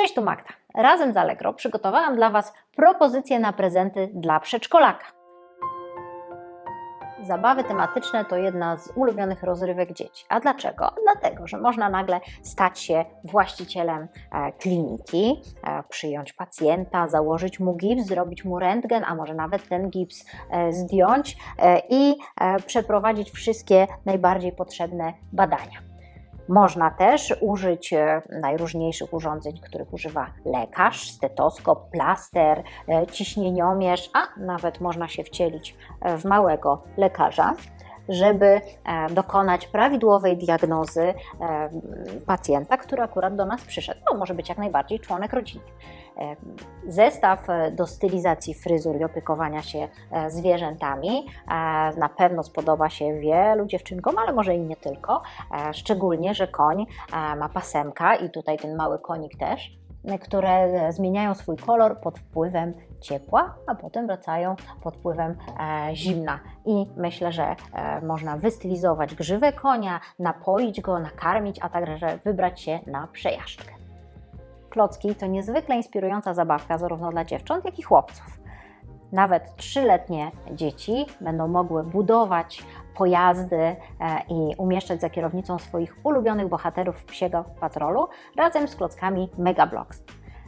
Cześć, tu Magda. Razem z Allegro przygotowałam dla Was propozycje na prezenty dla przedszkolaka. Zabawy tematyczne to jedna z ulubionych rozrywek dzieci. A dlaczego? Dlatego, że można nagle stać się właścicielem e, kliniki, e, przyjąć pacjenta, założyć mu gips, zrobić mu rentgen, a może nawet ten gips e, zdjąć i przeprowadzić wszystkie najbardziej potrzebne badania. Można też użyć e, najróżniejszych urządzeń, których używa lekarz, stetoskop, plaster, e, ciśnieniomierz, a nawet można się wcielić w małego lekarza, żeby e, dokonać prawidłowej diagnozy e, pacjenta, który akurat do nas przyszedł. To może być jak najbardziej członek rodziny. E, Zestaw do stylizacji fryzur i opiekowania się zwierzętami na pewno spodoba się wielu dziewczynkom, ale może i nie tylko. Szczególnie, że koń ma pasemka i tutaj ten mały konik też, które e, zmieniają swój kolor pod wpływem ciepła, a potem wracają pod wpływem e, zimna. I myślę, że e, można wystylizować grzywę konia, napoić go, nakarmić, a także wybrać się na przejażdżkę. Klocki to niezwykle inspirująca zabawka zarówno dla dziewcząt, jak i chłopców. Nawet trzyletnie dzieci będą mogły budować pojazdy e, i umieszczać za kierownicą swoich ulubionych bohaterów psiego patrolu razem z klockami Megablocks.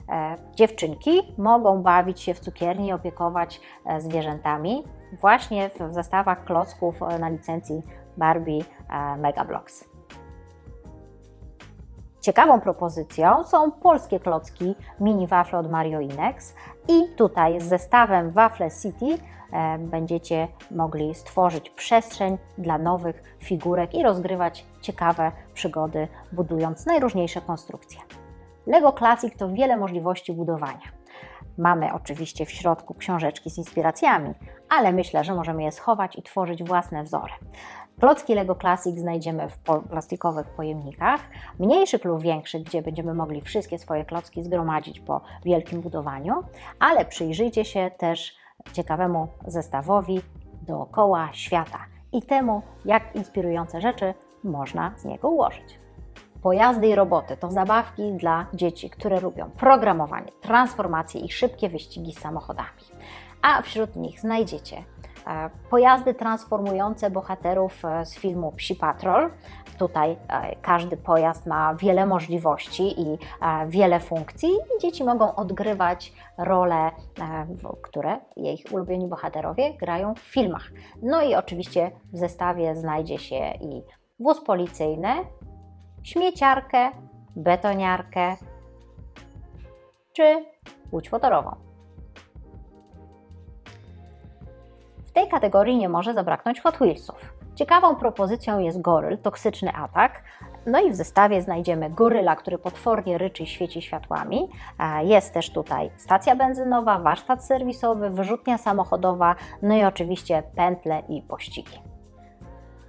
E, Dziewczynki mogą bawić się w cukierni i opiekować e, zwierzętami właśnie w zestawach klocków na licencji Barbie Megablocks. Ciekawą propozycją są polskie klocki mini wafle od Mario Inex i tutaj z zestawem Wafle City e, będziecie mogli stworzyć przestrzeń dla nowych figurek i rozgrywać ciekawe przygody, budując najróżniejsze konstrukcje. Lego Classic to wiele możliwości budowania. Mamy oczywiście w środku książeczki z inspiracjami, ale myślę, że możemy je schować i tworzyć własne wzory. Klocki Lego Classic znajdziemy w plastikowych pojemnikach, mniejszych lub większych, gdzie będziemy mogli wszystkie swoje klocki zgromadzić po wielkim budowaniu, ale przyjrzyjcie się też ciekawemu zestawowi dookoła świata i temu, jak inspirujące rzeczy można z niego ułożyć. Pojazdy i roboty to zabawki dla dzieci, które lubią programowanie, transformacje i szybkie wyścigi samochodami. A wśród nich znajdziecie pojazdy transformujące bohaterów e, z filmu Psi Patrol. Tutaj e, każdy pojazd ma wiele możliwości i e, wiele funkcji i dzieci mogą odgrywać role, e, które ich ulubieni bohaterowie grają w filmach. No i oczywiście w zestawie znajdzie się i wóz policyjny, śmieciarkę, betoniarkę czy łódź motorową. W tej kategorii nie może zabraknąć Hot Wheelsów. Ciekawą propozycją jest goryl, toksyczny atak. No i w zestawie znajdziemy goryla, który potwornie ryczy i świeci światłami. A Jest też tutaj stacja benzynowa, warsztat serwisowy, wyrzutnia samochodowa, no i oczywiście pętle i pościgi.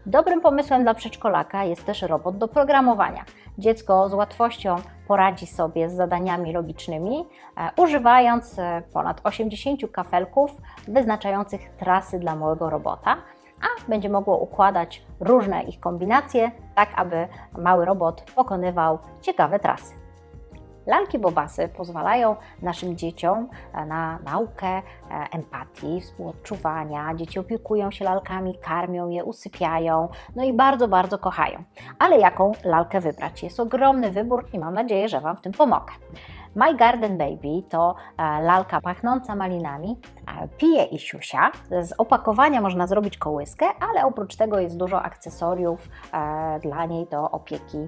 Dobrym pomysłem dla przedszkolaka jest też robot do programowania. Dziecko z łatwością poradzi sobie z zadaniami logicznymi, e, używając e, ponad 80 kafelków wyznaczających trasy dla małego robota, a będzie mogło układać różne ich kombinacje, tak aby mały robot pokonywał ciekawe trasy. Lalki Bobasy pozwalają naszym dzieciom e, na naukę e, empatii, współodczuwania. Dzieci opiekują się lalkami, karmią je, usypiają, no i bardzo, bardzo kochają. Ale jaką lalkę wybrać? Jest ogromny wybór i mam nadzieję, że Wam w tym pomogę. My Garden Baby to e, lalka pachnąca malinami, e, pije i siusia. Z opakowania można zrobić kołyskę, ale oprócz tego jest dużo akcesoriów e, dla niej do opieki,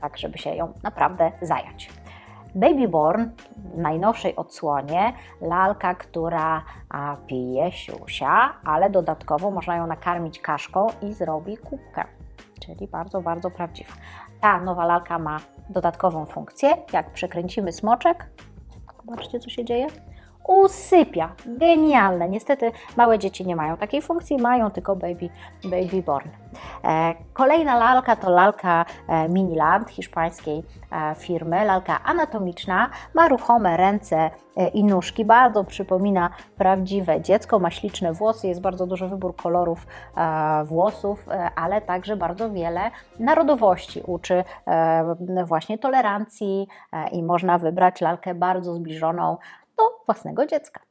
tak żeby się ją naprawdę zająć. Babyborn w najnowszej odsłonie lalka, która pije siusia, ale dodatkowo można ją nakarmić kaszką i zrobi kubkę, czyli bardzo, bardzo prawdziwa. Ta nowa lalka ma dodatkową funkcję. Jak przekręcimy smoczek, zobaczcie co się dzieje. Usypia. Genialne. Niestety małe dzieci nie mają takiej funkcji, mają tylko baby, baby born. E, Kolejna lalka to lalka e, Miniland hiszpańskiej e, firmy. Lalka anatomiczna, ma ruchome ręce i nóżki, bardzo przypomina prawdziwe dziecko, ma śliczne włosy, jest bardzo duży wybór kolorów włosów, ale także bardzo wiele narodowości. Uczy właśnie tolerancji i można wybrać lalkę bardzo zbliżoną do własnego dziecka.